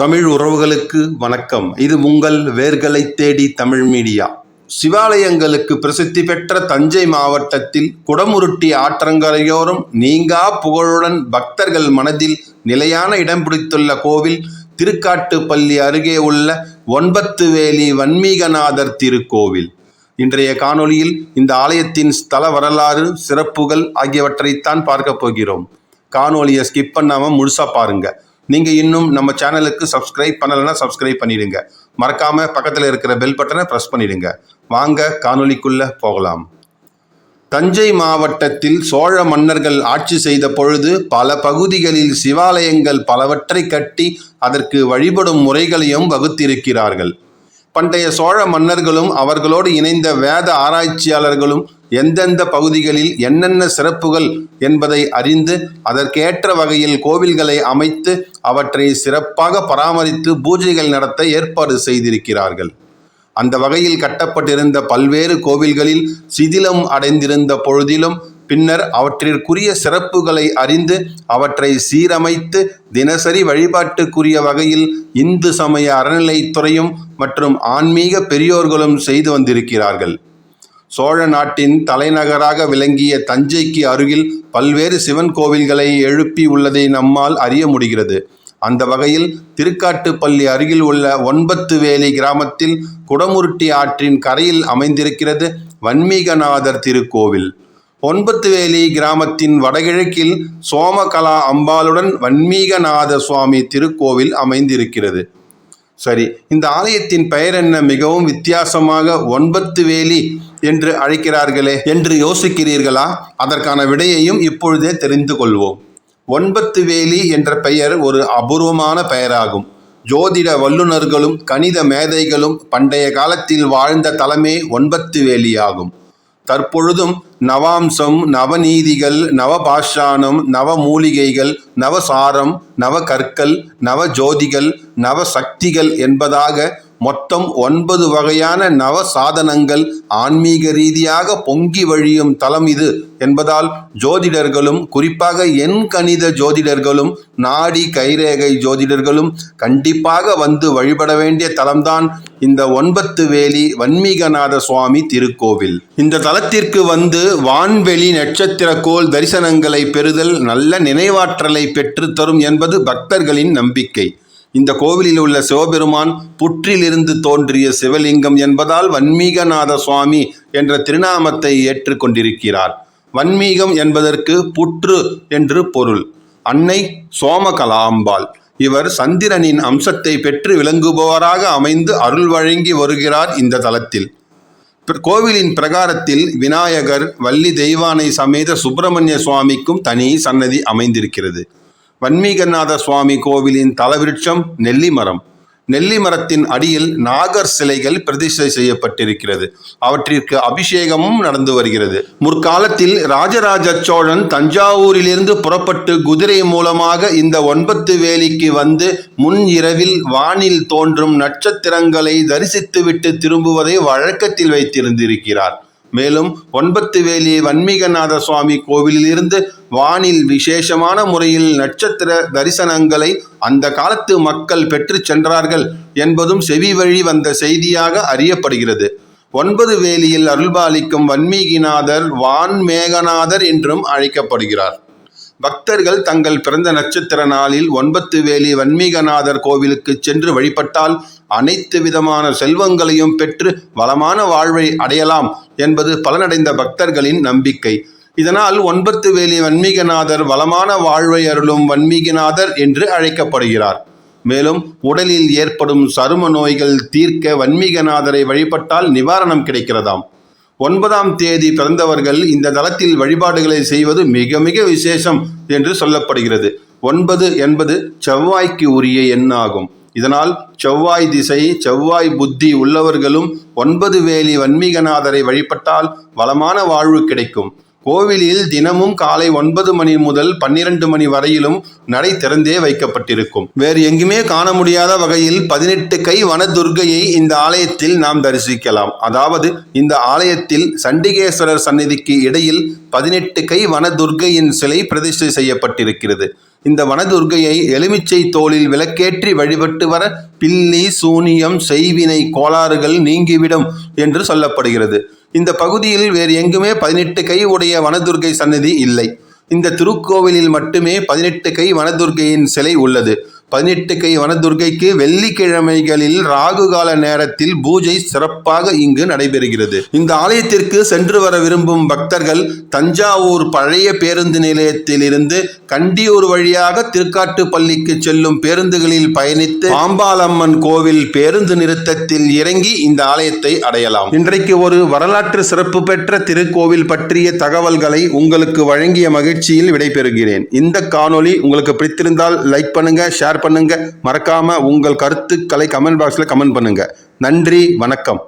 தமிழ் உறவுகளுக்கு வணக்கம். இது உங்கள் வேர்களை தேடி தமிழ் மீடியா. சிவாலயங்களுக்கு பிரசித்தி பெற்ற தஞ்சை மாவட்டத்தில் குடமுருட்டி ஆற்றங்கரையோரம் நீங்கா புகழுடன் பக்தர்கள் மனதில் நிலையான இடம் பிடித்துள்ள கோவில் திருக்காட்டுப்பள்ளி அருகே உள்ள ஒன்பத்து வேலி வன்மீகநாதர் திருக்கோவில். இன்றைய காணொளியில் இந்த ஆலயத்தின் ஸ்தல வரலாறு சிறப்புகள் ஆகியவற்றைத்தான் பார்க்க போகிறோம். காணொலியை ஸ்கிப் பண்ணாமல் முழுசாக பாருங்கள் நீங்கள் இன்னும் நம்ம சேனலுக்கு சப்ஸ்கிரைப் பண்ணலைன்னா சப்ஸ்கிரைப் பண்ணிடுங்க. மறக்காம பக்கத்தில் இருக்கிற பெல் பட்டனை ப்ரெஸ் பண்ணிடுங்க. வாங்க காணொலிக்குள்ளே போகலாம். தஞ்சை மாவட்டத்தில் சோழ மன்னர்கள் ஆட்சி செய்த பொழுது பல பகுதிகளில் சிவாலயங்கள் பலவற்றை கட்டி அதற்கு வழிபடும் முறைகளையும் வகுத்திருக்கிறார்கள். பண்டைய சோழ மன்னர்களும் அவர்களோடு இணைந்த வேத ஆராய்ச்சியாளர்களும் எந்தெந்த பகுதிகளில் என்னென்ன சிறப்புகள் என்பதை அறிந்து அதற்கேற்ற வகையில் கோவில்களை அமைத்து அவற்றை சிறப்பாக பராமரித்து பூஜைகள் நடத்த ஏற்பாடு செய்திருக்கிறார்கள். அந்த வகையில் கட்டப்பட்டிருந்த பல்வேறு கோவில்களில் சிதிலம் அடைந்திருந்த பொழுதிலும் பின்னர் அவற்றிற்குரிய சிறப்புகளை அறிந்து அவற்றை சீரமைத்து தினசரி வழிபாட்டுக்குரிய வகையில் இந்து சமய அறநிலைத்துறையும் மற்றும் ஆன்மீக பெரியோர்களும் செய்து வந்திருக்கிறார்கள். சோழ நாட்டின் தலைநகராக விளங்கிய தஞ்சைக்கு அருகில் பல்வேறு சிவன் கோவில்களை எழுப்பி உள்ளதை நம்மால் அறிய முடிகிறது. அந்த வகையில் திருக்காட்டுப்பள்ளி அருகில் உள்ள ஒன்பத்து வேலி கிராமத்தில் குடமுருட்டி ஆற்றின் கரையில் அமைந்திருக்கிறது வன்மீகநாதர் திருக்கோவில். ஒன்பத்து வேலி கிராமத்தின் வடகிழக்கில் சோமகலா அம்பாளுடன் வன்மீகநாத சுவாமி திருக்கோவில் அமைந்திருக்கிறது. சரி இந்த ஆலயத்தின் பெயர் என்ன? மிகவும் வித்தியாசமாக ஒன்பத்து வேலி என்று அழைக்கிறார்களே என்று யோசிக்கிறீர்களா? அதற்கான விடையையும் இப்பொழுதே தெரிந்து கொள்வோம். ஒன்பத்து வேலி என்ற பெயர் ஒரு அபூர்வமான பெயராகும். ஜோதிட வல்லுநர்களும் கணித மேதைகளும் பண்டைய காலத்தில் வாழ்ந்த தலமே ஒன்பத்து வேலியாகும். தற்பொழுதும் நவாம்சம் நவநீதிகள் நவபாஷானம் நவமூலிகைகள் நவசாரம் நவகற்கள் நவஜோதிகள் நவசக்திகள் என்பதாக மொத்தம் ஒன்பது வகையான நவ சாதனங்கள் ஆன்மீக ரீதியாக பொங்கி வழியும் தலம் இது. என்பதால் ஜோதிடர்களும் குறிப்பாக எண் கணித ஜோதிடர்களும் நாடி கைரேகை ஜோதிடர்களும் கண்டிப்பாக வந்து வழிபட வேண்டிய தலம்தான் இந்த ஒன்பத்து வேலி வன்மீகநாத சுவாமி திருக்கோவில். இந்த தலத்திற்கு வந்து வான்வெளி நட்சத்திரக்கோள் தரிசனங்களை பெறுதல் நல்ல நினைவாற்றலை பெற்றுத்தரும் என்பது பக்தர்களின் நம்பிக்கை. இந்த கோவிலில் உள்ள சிவபெருமான் புற்றிலிருந்து தோன்றிய சிவலிங்கம் என்பதால் வன்மீகநாத சுவாமி என்ற திருநாமத்தை ஏற்றுக்கொண்டிருக்கிறார். வன்மீகம் என்பதற்கு புற்று என்று பொருள். அன்னை சோமகலாம்பாள். இவர் சந்திரனின் அம்சத்தை பெற்று விளங்குபவராக அமைந்து அருள் வழங்கி வருகிறார் இந்த தலத்தில். கோவிலின் பிரகாரத்தில் விநாயகர் வள்ளி தெய்வானை சமேத சுப்பிரமணிய சுவாமிக்கும் தனி சன்னதி அமைந்திருக்கிறது. வன்மீகநாத சுவாமி கோவிலின் தலவிருட்சம் நெல்லி மரம் நெல்லி மரத்தின் அடியில் நாகர் சிலைகள் பிரதிஷ்டை செய்யப்பட்டிருக்கிறது. அவற்றிற்கு அபிஷேகமும் நடந்து வருகிறது. முற்காலத்தில் ராஜராஜ சோழன் தஞ்சாவூரிலிருந்து புறப்பட்டு குதிரை மூலமாக இந்த ஒன்பத்து வேலிக்கு வந்து முன் இரவில் வானில் தோன்றும் நட்சத்திரங்களை தரிசித்துவிட்டு திரும்புவதை வழக்கத்தில் வைத்திருந்திருக்கிறார். மேலும் ஒன்பத்து வேலி வன்மீகநாத சுவாமி கோவிலிலிருந்து வானில் விசேஷமான முறையில் நட்சத்திர தரிசனங்களை அந்த காலத்து மக்கள் பெற்று சென்றார்கள் என்பதும் செவி வழி வந்த செய்தியாக அறியப்படுகிறது. ஒன்பது வேலியில் அருள்பாலிக்கும் வன்மீகிநாதர் வான்மேகநாதர் என்றும் அழைக்கப்படுகிறார். பக்தர்கள் தங்கள் பிறந்த நட்சத்திர நாளில் ஒன்பத்து வேலி வன்மீகநாதர் கோவிலுக்கு சென்று வழிபட்டால் அனைத்து விதமான செல்வங்களையும் பெற்று வளமான வாழ்வை அடையலாம் என்பது பலனடைந்த பக்தர்களின் நம்பிக்கை. இதனால் ஒன்பத்து வேலி வன்மீகநாதர் வளமான வாழ்வை அருளும் வன்மீகநாதர் என்று அழைக்கப்படுகிறார். மேலும் உடலில் ஏற்படும் சரும நோய்கள் தீர்க்க வன்மீகநாதரை வழிபட்டால் நிவாரணம் கிடைக்கிறதாம். ஒன்பதாம் தேதி பிறந்தவர்கள் இந்த தளத்தில் வழிபாடுகளை செய்வது மிக மிக விசேஷம் என்று சொல்லப்படுகிறது. ஒன்பது என்பது செவ்வாய்க்கு உரிய எண்ணாகும். இதனால் செவ்வாய் திசை செவ்வாய் புத்தி உள்ளவர்களும் ஒன்பது வேலி வன்மீகநாதரை வழிபட்டால் வளமான வாழ்வு கிடைக்கும். கோவிலில் தினமும் காலை ஒன்பது மணி முதல் பன்னிரண்டு மணி வரையிலும் நடை திறந்தே வைக்கப்பட்டிருக்கும். வேறு எங்குமே காண முடியாத வகையில் பதினெட்டு கை வனதுர்கையை இந்த ஆலயத்தில் நாம் தரிசிக்கலாம். அதாவது இந்த ஆலயத்தில் சண்டிகேஸ்வரர் சந்நிதிக்கு இடையில் பதினெட்டு கை வனதுர்க்கையின் சிலை பிரதிஷ்டை செய்யப்பட்டிருக்கிறது. இந்த வனதுர்க்கையை எலுமிச்சை தோளில் விளக்கேற்றி வழிபட்டு வர பில்லி சூனியம் செய்வினை கோளாறுகள் நீங்கிவிடும் என்று சொல்லப்படுகிறது. இந்த பகுதியில் வேறு எங்குமே பதினெட்டு கை உடைய வனதுர்க்கை சன்னதி இல்லை. இந்த திருக்கோவிலில் மட்டுமே பதினெட்டு கை வனதுர்கையின் சிலை உள்ளது. பதினெட்டு கை வனதுர்கைக்கு வெள்ளிக்கிழமைகளில் ராகு கால நேரத்தில் பூஜை சிறப்பாக இங்கு நடைபெறுகிறது. இந்த ஆலயத்திற்கு சென்று வர விரும்பும் பக்தர்கள் தஞ்சாவூர் பழைய பேருந்து நிலையத்தில் இருந்து கண்டியூர் வழியாக திருக்காட்டுப்பள்ளிக்கு செல்லும் பேருந்துகளில் பயணித்து பாம்பாலம்மன் கோவில் பேருந்து நிறுத்தத்தில் இறங்கி இந்த ஆலயத்தை அடையலாம். இன்றைக்கு ஒரு வரலாற்று சிறப்பு பெற்ற திருக்கோவில் பற்றிய தகவல்களை உங்களுக்கு வழங்கிய மகிழ்ச்சியில் விடைபெறுகிறேன். இந்த காணொளி உங்களுக்கு பிடித்திருந்தால் லைக் பண்ணுங்க ஷேர் பண்ணுங்க. மறக்காம உங்கள் கருத்துக்களை கமெண்ட் பாக்ஸ்ல கமெண்ட் பண்ணுங்க. நன்றி வணக்கம்.